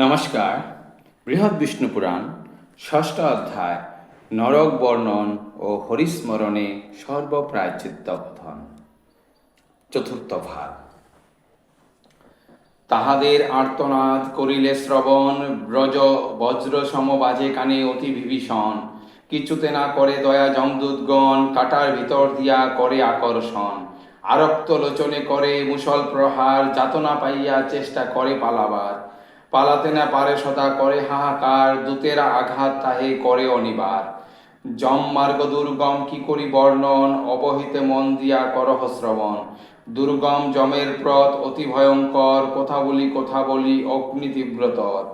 নমস্কার। বৃহৎ বিষ্ণু পুরাণ, ষষ্ঠ অধ্যায়, নরক বর্ণন ও হরিস্মরণে সর্বপ্রায়চিত্ত কথন চতুর্থ ভাগ। তাহাদের আর্তনাদ করিলে শ্রবণ, ব্রজ, বজ্র সম বাজে কানে অতি বিভীষণ। কিছুতে না করে দয়া যমদূতগণ, কাটার ভিতর দিয়া করে আকর্ষণ। আরক্ত লোচনে করে মুসল প্রহার যাতনা পাইয়া চেষ্টা করে পালাবার। পালাতে না পারে সদা করে হাহাকার দূতেরা আঘাত তাহে করে অনিবার। যম মার্গ দুর্গম, কি করি বর্ণন? অবহিতে মন দিয়া করহ শ্রবণ। দুর্গম যমের প্রত অতি ভয়ঙ্কর, কথা বলি কথা বলি, অগ্নি তীব্রতর।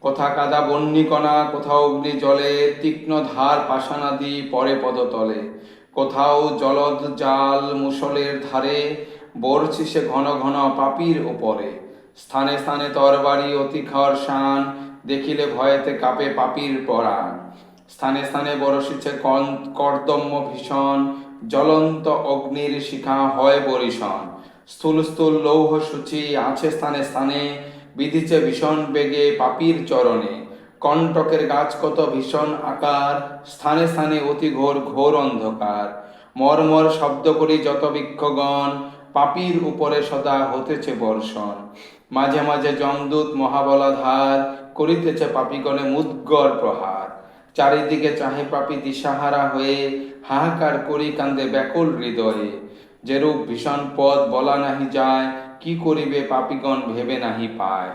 কথা কাদা বন্যিকণা কোথাও অগ্নি জলে, তীক্ষ্ণ ধার পাষাণাদি পরে পদতলে। কোথাও জলদ জাল মুসলের ধারে, বরছি সে ঘন ঘন পাপির ওপরে স্থানে স্থানে তরবারি, অতি খরসান দেখিলে ভয়েতে কাঁপে পাপির পরাণ। স্থানে স্থানে বরসিছে কর্দম্য ভীষণ, জ্বলন্ত অগ্নির শিখা হয় বরিশন। স্থূল স্থূল লৌহ সূচি আছে স্থানে স্থানে, বিধিছে ভীষণ বেগে পাপির চরণে। কণ্টকের গাছ কত ভীষণ আকার, স্থানে স্থানে অতি ঘোর ঘোর অন্ধকার। মর্মর শব্দ করি যত বৃক্ষগণ, পাপির উপরে সদা হতেছে বর্ষণ। মাঝে মাঝে যমদূত মহাবলাধার করিতেছে পাপিগণে মুদ্গর প্রহার। চারিদিকে চাহে পাপি দিশাহারা হয়ে হাহাকার করি কান্দে ব্যাকুল হৃদয়ে। যেরূপ ভীষণ পদ বলা নাহি যায়, কি করিবে পাপিগণ ভেবে নাহি পায়।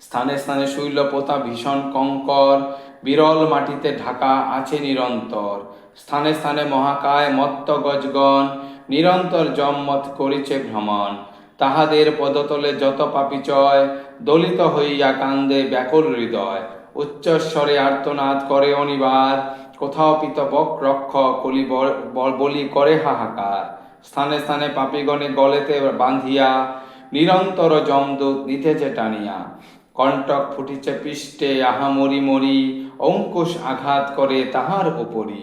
স্থানে স্থানে শৈলপোতা ভীষণ কঙ্কর, বিরল মাটিতে ঢাকা আছে নিরন্তর। স্থানে স্থানে মহাকায় মত্ত গজগণ, নিরন্তর জম্মত করিছে ভ্রমণ। তাহাদের পদতলে যত পাপিচয় দলিত হইয়া কান্দে ব্যাকুল হৃদয়। উচ্চস্বরে আর্তনাদ করে অনিবার, কোথাও পিত বক রক্ষ কলি বলি করে হাহাকার। স্থানে স্থানে পাপিগণে গলেতে বাঁধিয়া, নিরন্তর জমদূত নিতেছে টানিয়া। কণ্টক ফুটিছে পৃষ্ঠে আহা মরি মরি, অঙ্কুশ আঘাত করে তাহার উপরি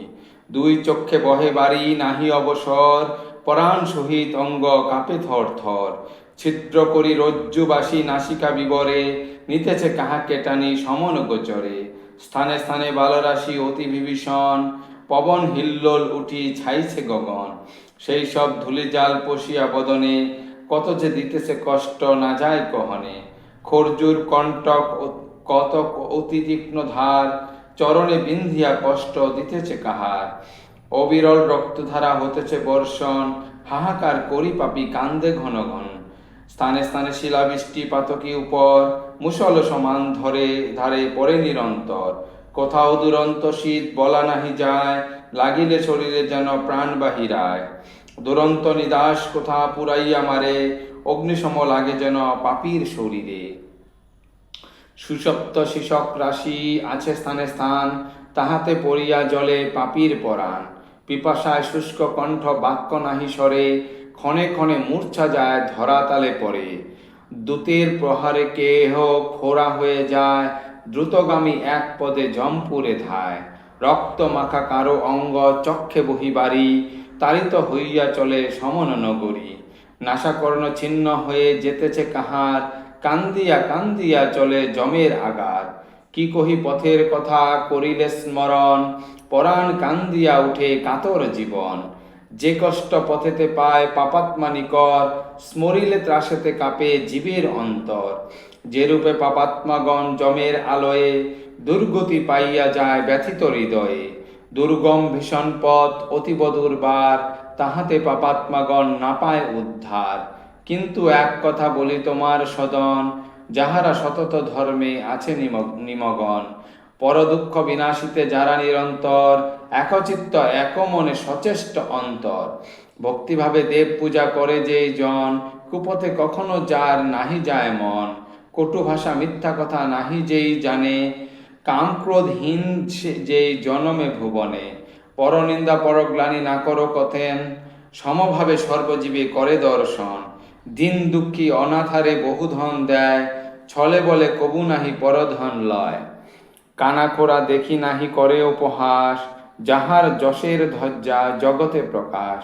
দুই চক্ষে বহে বাড়ি, নাহি অবসর পরাণ সহিত অঙ্গ কাঁপে থর থর। ছিদ্র করি রজ্জুবাসী নাসিকা বিবরে, নিতেছে কাহাকে টানি সমন গোচরে। স্থানে স্থানে বালরাশি অতি বিভীষণ, পবন হিল্লোল উঠি ছাইছে গগন। সেই সব ধুলি জাল পশিয়া বদনে, কত যে দিতেছে কষ্ট না যায় কহনে। খর্জুর কণ্টক ও- কত অতি তীক্ষ্ণ ধার, চরণে বিন্ধিয়া কষ্ট দিতেছে কাহার। অবিরল রক্তধারা হতেছে বর্ষণ, হাহাকার করি পাপি কান্দে ঘন ঘন। স্থানে স্থানে শিলাবৃষ্টি পাতকি উপর মুসল সমান ধরে, ধারে পড়ে নিরন্তর। কোথাও দুরন্ত শীত বলা নাহি যায়, লাগিলে শরীরে যেন প্রাণ বাহিরায়। দুরন্ত নিদাস কোথা পুরাইয়া মারে অগ্নিসম লাগে যেন পাপির শরীরে। সুষপ্ত শিশক রাশি আছে স্থানে স্থান, তাহাতে পড়িয়া জলে পাপির পরাণ। পিপাসায় শুষ্ক কণ্ঠ বাক্য নাহি সরে ক্ষণে ক্ষণে মূর্ছা যায় ধরাতালে পড়ে। দূতের প্রহারে কেহ খোরা হয়ে যায়, দ্রুতগামী এক পদে জমপুরে ধায়। রক্ত মাখা কারও অঙ্গ চক্ষে বহিবারি তাড়িত হইয়া চলে সমন নগরী। নাসাকর্ণ ছিন্ন হয়ে যেতেছে কাহার, কান্দিয়া কান্দিয়া চলে জমের আগার কি কহি পথের কথা, করিলে স্মরণ পরাণ কান্দিয়া উঠে কাতর জীবন। যে কষ্ট পথেতে পায় পাপাত্মা নিকর স্মরিলে ত্রাসেতে কাঁপে জীবের অন্তর। যেরূপে পাপাত্মাগণ জমের আলোয়ে দুর্গতি পাইয়া যায় ব্যথিত হৃদয়ে। দুর্গম ভীষণ পথ অতীব দুর্বার তাহাতে পাপাত্মাগণ না পায় উদ্ধার। কিন্তু এক কথা বলি তোমার সদন, যাহারা সতত ধর্মে আছে নিমগ- নিমগন পরদুঃখ বিনাশিতে যারা নিরন্তর, একচিত্ত এক মনে সচেষ্ট অন্তর। ভক্তিভাবে দেব পূজা করে যেই জন, কুপথে কখনো যার নাহি যায় মন। কটু ভাষা মিথ্যা কথা নাহি যেই জানে, কাম ক্রোধহীন যেই জনমে ভুবনে। পরনিন্দা পরগ্লানি না করো কথেন, সমভাবে সর্বজীবী করে দর্শন। দিন দুঃখী অনাথারে বহুধন দেয়, ছলে বলে কবু নাহি পরধন লয়। কানাখোরা দেখি নাহি করে উপহাস, যাহার যশের ধ্বজা জগতে প্রকাশ।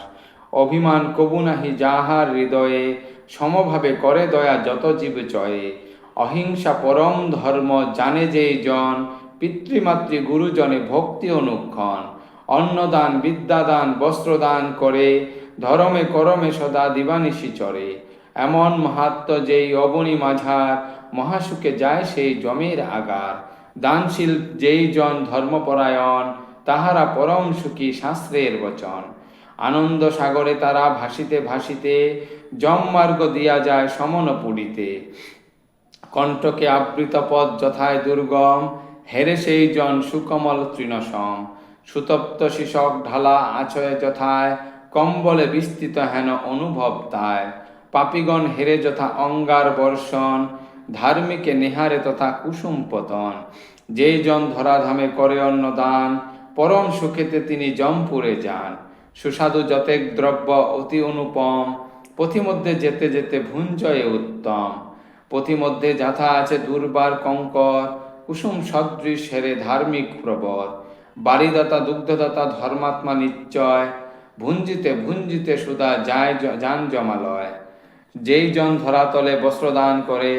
অভিমান কবু নাহি যাহার হৃদয়ে, সমভাবে করে দয়া যত জীব চয়ে। অহিংসা পরম ধর্ম জানে যেই জন, পিতৃমাতৃ গুরুজনে ভক্তি অনুক্ষণ। অন্নদান, বিদ্যাদান, বস্ত্রদান করে, ধর্মে করমে সদা দিবানিশি চরে। এমন মাহাত্ম যেই অবনী মাঝার, মহাসুখে যায় সেই জমের আগার। দানশীল যেই জন ধর্মপরায়ণ, তাহারা পরম সুখী শাস্ত্রের বচন। আনন্দ সাগরে তারা ভাসিতে ভাসিতে জম মার্গ দিয়া যায় সমন পুরীতে। কণ্ঠকে আবৃত পদ যথায় দুর্গম, হেরে সেই জন সুকমল তৃণসম। সুতপ্ত শিশক ঢালা আছয়ে যথায়, কম্বলে বিস্তৃত হেন অনুভব তায়। পাপিগণ হেরে যথা অঙ্গার বর্ষণ ধার্মিকে নিহারে তথা কুসুম পতন। যেই জন ধরাধামে করে অন্নদান পরম সুখেতে তিনি জমপুরে যান। সুস্বাদু যতেক দ্রব্য অতি অনুপম, পথিমধ্যে যেতে যেতে ভুঞ্জয়ে উত্তম। পথিমধ্যে যাথা আছে দুর্বার কঙ্কর, কুসুম সদৃশ হেরে ধার্মিক প্রবর বাড়িদাতা দুগ্ধদাতা, ধর্মাত্মা নিশ্চয়, ভুঞ্জিতে ভুঞ্জিতে সুদা যায় যান জমালয়। যেই জন ধরাতলে বস্ত্রদান করে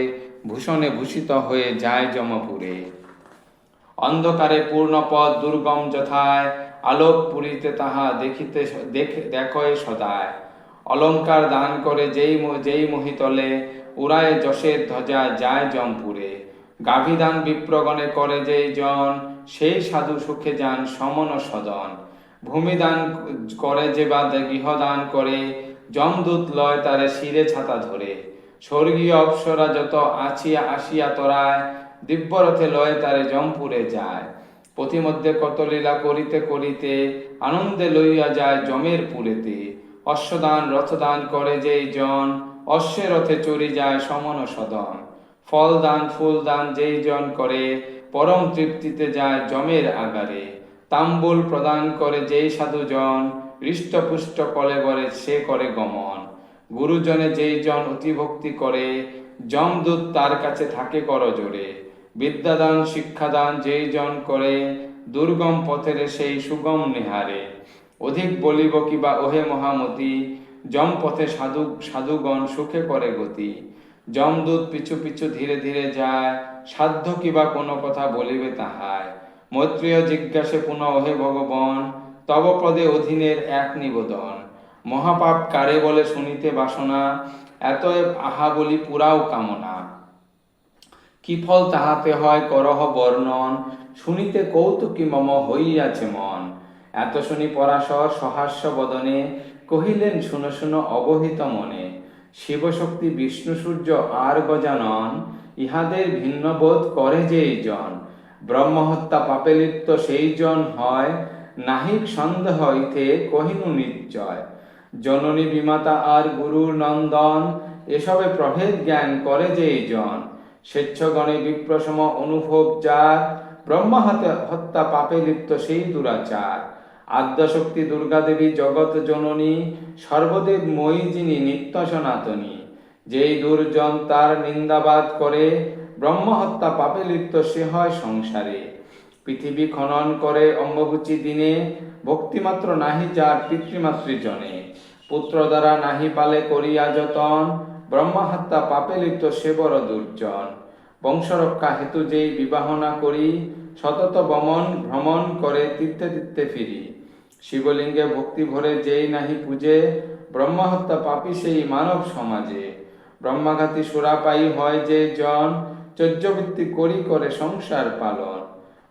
ভূষণে ভূষিত হয়ে যায় জমপুরে অন্ধকারে পূর্ণ পথ দুর্গম যথায়, আলোক পুরীতে তাহা দেখিতে দেখে, দেখয় সদায়। অলংকার দান করে যেই যেই মহিতলে, উড়ায় যশের ধ্বজা যায় জমপুরে গাভিদান বিপ্রগণে করে যেই জন, সেই সাধু সুখে যান সমন সদন। ভূমিদান করে যে বা গৃহদান করে, যমদূত লয় তারে শিরে ছাতা ধরে। স্বর্গীয় অপ্সরা যত আছিয়া আসিয়া তরায়, দিব্যরথে লয় তারে জমপুরে যায়। পথিমধ্যে কত লীলা করিতে করিতে আনন্দে লইয়া যায় জমের পুরেতে। অশ্বদান, রথদান করে যেই জন অশ্বের রথে চড়ি যায় সমন সদন। ফল দান ফুল দান যেই জন করে, পরম তৃপ্তিতে যায় জমের আগারে। তাম্বুল প্রদান করে যেই সাধুজন, হৃষ্টপুষ্ট কলে বরে সে করে গমন। গুরুজনে যেই জন অতিভক্তি করে, যমদূত তার কাছে থাকে করজোরে। বিদ্যাদান, শিক্ষাদান যেই জন করে, দুর্গম পথের সেই সুগম নিহারে। অধিক বলিব কিবা ওহে মহামতি, যম পথে সাধু, সাধুগণ সুখে করে গতি। যমদূত পিছু পিছু ধীরে ধীরে যায়, সাধ্য কিবা কোনো কথা বলিবে তাহায় মৈত্রীয় জিজ্ঞাসে পুনঃ ওহে ভগবান, তব পদে অধীনের এক নিবেদন। মহাপাপ কারে বলে শুনিতে বাসনা, এতএব আহা বলি পুরাও কামনা। কি ফল তাহাতে হয় করহ বর্ণন, শুনিতে কৌতুকী মম হইয়াছে মন। এত শুনি পরাশর সহাস্য বদনে, কহিলেন শুনো শুনো অবহিত মনে, শিবশক্তি বিষ্ণু সূর্য আর গজানন, ইহাদের ভিন্ন বোধ করে যেই জন। ব্রহ্মহত্যা পাপে লিপ্ত সেই জন হয়, নাহিক সন্দেহ ইতে কহিনু নিশ্চয় জননী বিমাতা আর গুরুর নন্দন, এসবে প্রভেদ জ্ঞান করে যেই জন। স্বেচ্ছগণে বিপ্রসম অনুভব যার, ব্রহ্মা হত্যা- পাপে লিপ্ত সেই দুরাচার। আদ্যশক্তি দুর্গা দেবী জগৎ জননী, সর্বদেব মই যিনি নিত্য সনাতনী। যেই দুর্জন তার নিন্দাবাদ করে ব্রহ্মহত্যা পাপে লিপ্ত সে হয় সংসারে। পৃথিবী খনন করে অম্বুচি দিনে, ভক্তিমাত্র নাহি যার পিতৃমাতৃজনে। পুত্র দ্বারা নাহি পালে করিয়া যতন, ব্রহ্মহত্যা পাপে লিপ্ত সে বড় দুর্জন। বংশরক্ষা হেতু যেই বিবাহনা করি, সতত বমন ভ্রমণ করে তীর্থে তীর্থে ফিরি। শিবলিঙ্গে ভক্তি ভরে যেই নাহি পূজে, ব্রহ্মহত্যা পাপী সেই মানব সমাজে। ব্রহ্মাঘাতী সুরাপায়ী হয় যে জন চর্যবৃত্তি করি করে সংসার পালন।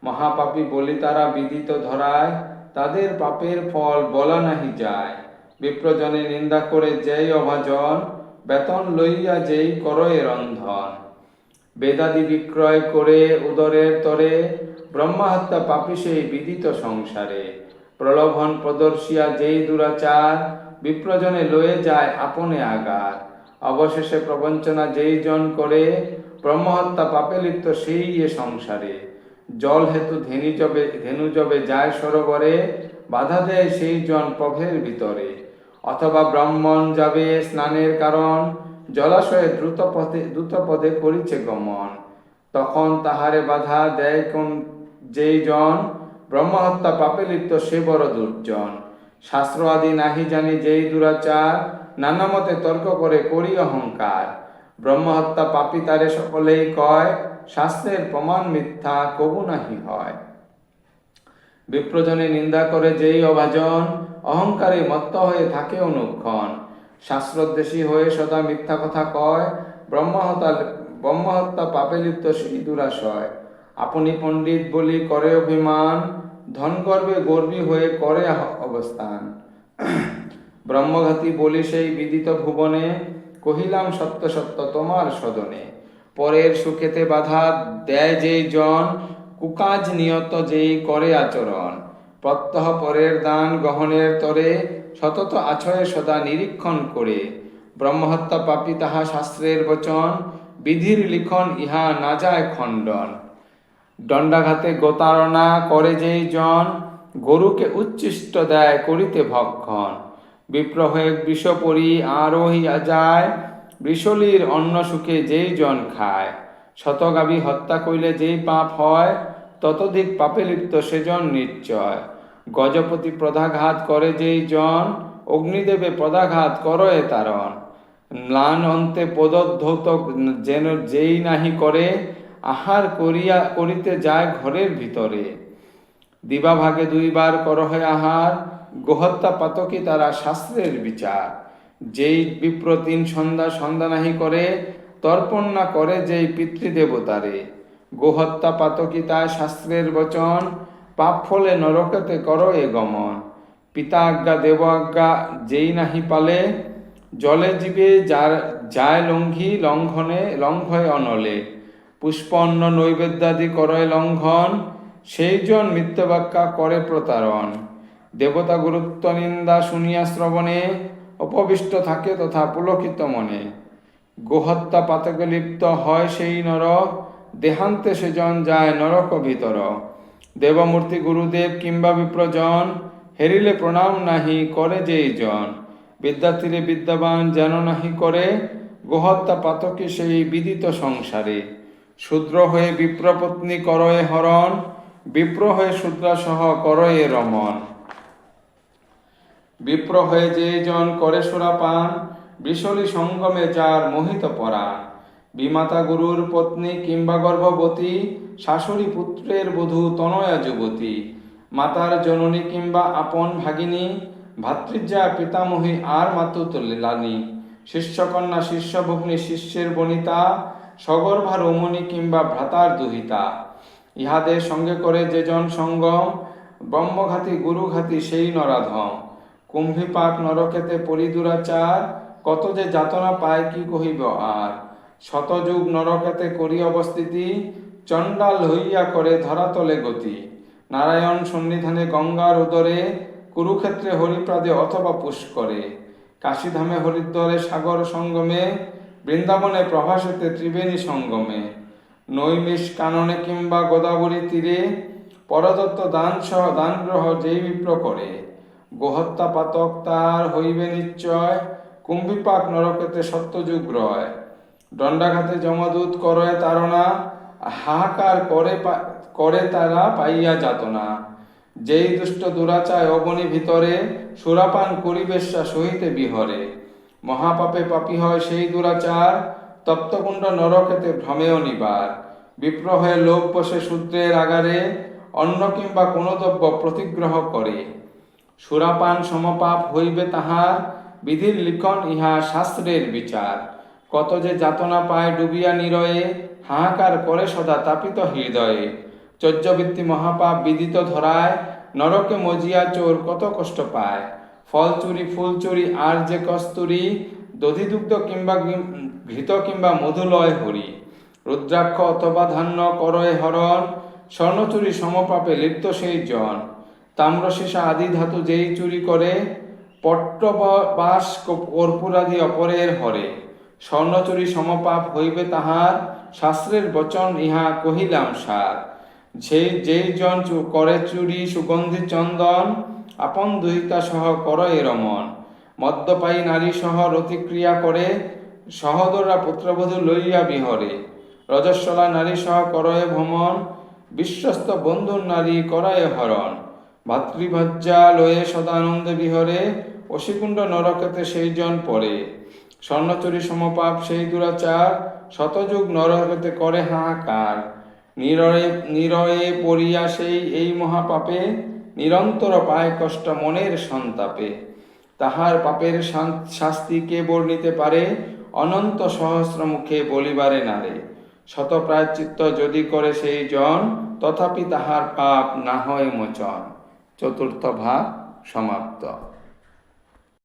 মহাপাপী বলি তারা বিদিত ধরায়, তাদের পাপের ফল বলা নাহি যায়। বিপ্রজনে নিন্দা করে যেই অভাজন, বেতন লইয়া যেই করয়ে রন্ধন। বেদাদি বিক্রয় করে উদরের তরে, ব্রহ্মহত্যা পাপী সেই বিদিত সংসারে। প্রলোভন প্রদর্শিয়া যেই দুরাচার, বিপ্রজনে লয়ে যায় আপনে আগার। অবশেষে প্রবঞ্চনা যেই জন করে, ব্রহ্মহত্যা পাপে লিপ্ত সেই এ সংসারে। জল হেতু ধেনু জবে ধেনু জবে যায় সরোবরে, বাধা দেয় সেই জন প্রভের ভিতরে। অথবা ব্রাহ্মণ যাবে স্নানের কারণ, জলাশয়ে দ্রুত পথে, দ্রুত পদে করিছে গমন। তখন তাহারে বাধা দেয় কোন, যেই জন, ব্রহ্মহত্যা পাপে লিপ্ত সে বড় দুর্জন। শাস্ত্র আদি নাহি জানি যেই দুরাচার, নানা মতে তর্ক করে করি অহংকার। ব্রহ্মহত্যা পাপী তারে সকলেই কয়, শাস্ত্রের প্রমাণ মিথ্যা কবু নাহি হয়। বিপ্রজনে নিন্দা করে যেই অভাজন অহংকারে মত্ত হয়ে থাকে অনুক্ষণ। শাস্ত্রদ্বেষী হয়ে সদা মিথ্যা কথা কয় ব্রহ্মহত্যা ব্রহ্মহত্যা পাপে লিপ্ত সেই দুরাশয়। আপনি পণ্ডিত বলি করে অভিমান ধন গর্বে গর্বী হয়ে করে অবস্থান। ব্রহ্মঘাতী বলি সেই বিদিত ভুবনে, কহিলাম সত্য সত্য তোমার সদনে। পরের সুখেতে বাধা দেয় যেই জন, কুকাজ নিয়ত যেই করে আচরণ। প্রত্যহ পরের দান গহনের তরে সতত আছয়ে সদা নিরীক্ষণ করে। ব্রহ্মহত্যা পাপী তাহা শাস্ত্রের বচন, বিধির লিখন ইহা না যায় খণ্ডন। দণ্ডাঘাতে গোতারণা করে যেই জন, গরুকে উচ্ছিষ্ট দেয় করিতে ভক্ষণ। বিপ্র হয়ে বিষপরি আরোহিয়া যায় বৃষলির অন্ন সুখে যেই জন খায়। শতগাভী হত্যা কইলে যেই পাপ হয় ততধিক পাপে লিপ্ত সেজন নিশ্চয়। গজপতি প্রদাঘাত করে যেই জন, অগ্নিদেবে পদাঘাত করয়ে তারণ। ম্লান অন্তে পদধৌত যেন যেই নাহি করে, আহার করিয়া করিতে যায় ঘরের ভিতরে। দিবা ভাগে দুইবার করহে আহার, গোহত্যা পাতকি তারা শাস্ত্রের বিচার। যেই বিপ্র তিন সন্ধ্যা সন্ধ্যা নাহি করে, তর্পণ না করে যেই পিতৃদেবতারে। গোহত্যা পাতকি তায় শাস্ত্রের বচন, পাপ ফলে নরকেতে করো এ গমন। পিতা আজ্ঞা, দেব আজ্ঞা, যেই নাহি পালে, জলে জীবে যার, যায় লঙ্ঘি লঙ্ঘনে, লঙ্ঘয় অনলে। পুষ্পন্ন নৈবেদ্যাদি করয় লঙ্ঘন, সেই জন মিথ্যাবাক্যা করে প্রতারণ। দেবতা গুরুত্ব নিন্দা শুনিয়া শ্রবণে, অপবিষ্ট থাকে তথা পুলকিত মনে। গোহত্যা পাতকে লিপ্ত হয় সেই নর দেহান্তে সেজন যায় নরক ভিতর। দেবমূর্তি গুরুদেব কিংবা বিপ্রজন, হেরিলে প্রণাম নাহি করে যেই জন বিদ্যার্থীরে বিদ্যাবান যেন নাহি করে, গোহত্যা পাতকে সেই বিদিত সংসারে। শূদ্র হয়ে বিপ্রপত্নী করয়ে হরণ, বিপ্র হয়ে শূদ্রাসহ করয়ে রমণ। বিপ্র হয়ে যে জন করে সুরাপান, বৃষলি সঙ্গমে যার মোহিত পরাণ। বিমাতা গুরুর পত্নী কিংবা গর্ভবতী শাশুড়ি পুত্রের বধূ তনয়া যুবতী, মাতার জননী কিংবা আপন ভাগিনী ভাতৃজা পিতামহী আর মাতুলানি শিষ্যকন্যা শিষ্যভগ্নী শিষ্যের বনিতা, সগর্ভা রমণী কিংবা ভ্রাতার দুহিতা। ইহাদের সঙ্গে করে যেজন সঙ্গম, ব্রহ্মঘাতী গুরুঘাতী সেই নরাধম। কুম্ভীপাক নরকেতে পরিদুরাচার, কত যে যাতনা পায় কি কহিব আর? শতযুগ নরকেতে করি অবস্থিতি, চণ্ডাল হইয়া করে ধরাতলে গতি। নারায়ণ সন্নিধানে গঙ্গার উদরে, কুরুক্ষেত্রে হরিপ্রাদে অথবা পুষ্করে। কাশীধামে হরিদ্বারে সাগর সঙ্গমে, বৃন্দাবনে প্রভাসতে ত্রিবেণী সঙ্গমে। নৈমিষ কাননে কিংবা গোদাবরী তীরে, পরদত্ত দান সহ দান গ্রহ যেই বিপ্র করে। গোহত্যা পাতক তার হইবে নিশ্চয়, কুম্ভীপাক নরকেতে সত্যযুগ রয়। দণ্ডাঘাতে যমদূত করয় তারণা, হাহাকার করে করে তারা পাইয়া যাতনা। যেই দুষ্ট দুরাচায় অবনি ভিতরে, সুরাপান করিবেশা সহিতে বিহরে। মহাপাপে পাপী হয় সেই দুরাচার, তপ্তকুণ্ড নরকেতে ভ্রমেয় নিবার। বিপ্র হয়ে লোভ বসে শূদ্রের আগারে, অন্ন কিংবা কোনো দ্রব্য প্রতিগ্রহ করে। সুরাপান সমপাপ হইবে তাহার, বিধির লিখন ইহা শাস্ত্রের বিচার। কত যে যাতনা পায় ডুবিয়া নিরয়ে হাহাকার করে সদা তাপিত হৃদয়ে। চর্যবৃত্তি মহাপাপ বিদিত ধরায়, নরকে মজিয়া চোর কত কষ্ট পায়। ফল চুরি, ফুল চুরি, আর যে কস্তুরি, দধিদুগ্ধ কিংবা ঘৃত কিংবা মধুলয় হরি। রুদ্রাক্ষ অথবা ধান্য করয় হরণ স্বর্ণচুরি সমপাপে লিপ্ত সেই জন। তাম্রশিষা আদি ধাতু যেই চুরি করে পট্টবাস কর্পূরাদি অপরের হরে। স্বর্ণচুরি সমপাপ হইবে তাহার, শাস্ত্রের বচন ইহা কহিলাম সার। যেই যেই জন করে চুরি সুগন্ধি চন্দন, আপন দুহিতা সহ করয়ে রমন। মদ্যপায়ী নারী সহ রতিক্রিয়া করে সহদরা পুত্রবধূ লইয়া বিহরে। রজস্বলা নারী সহ করয়ে ভ্রমণ, বিশ্বস্ত বন্ধুর নারী করায় হরণ। ভাতৃভজ্জা লয়ে সদানন্দ বিহরে, অশিকুণ্ড নরকেতে সেই জন পড়ে। স্বর্ণচুরি সমপাপ সেই দুরাচার, শতযুগ নরহতে করে হাহাকার। নিরয়ে নিরয়ে পড়িয়া সেই এই মহাপাপে, নিরন্তর পায় কষ্ট মনের সন্তাপে। তাহার পাপের শাস্তি কে বর্ণিতে পারে? অনন্ত সহস্র মুখে বলিবারে নারে। শত প্রায়চিত্ত যদি করে সেই জন, তথাপি তাহার পাপ না হয় মোচন। চতুর্থ ভাগ সমাপ্ত।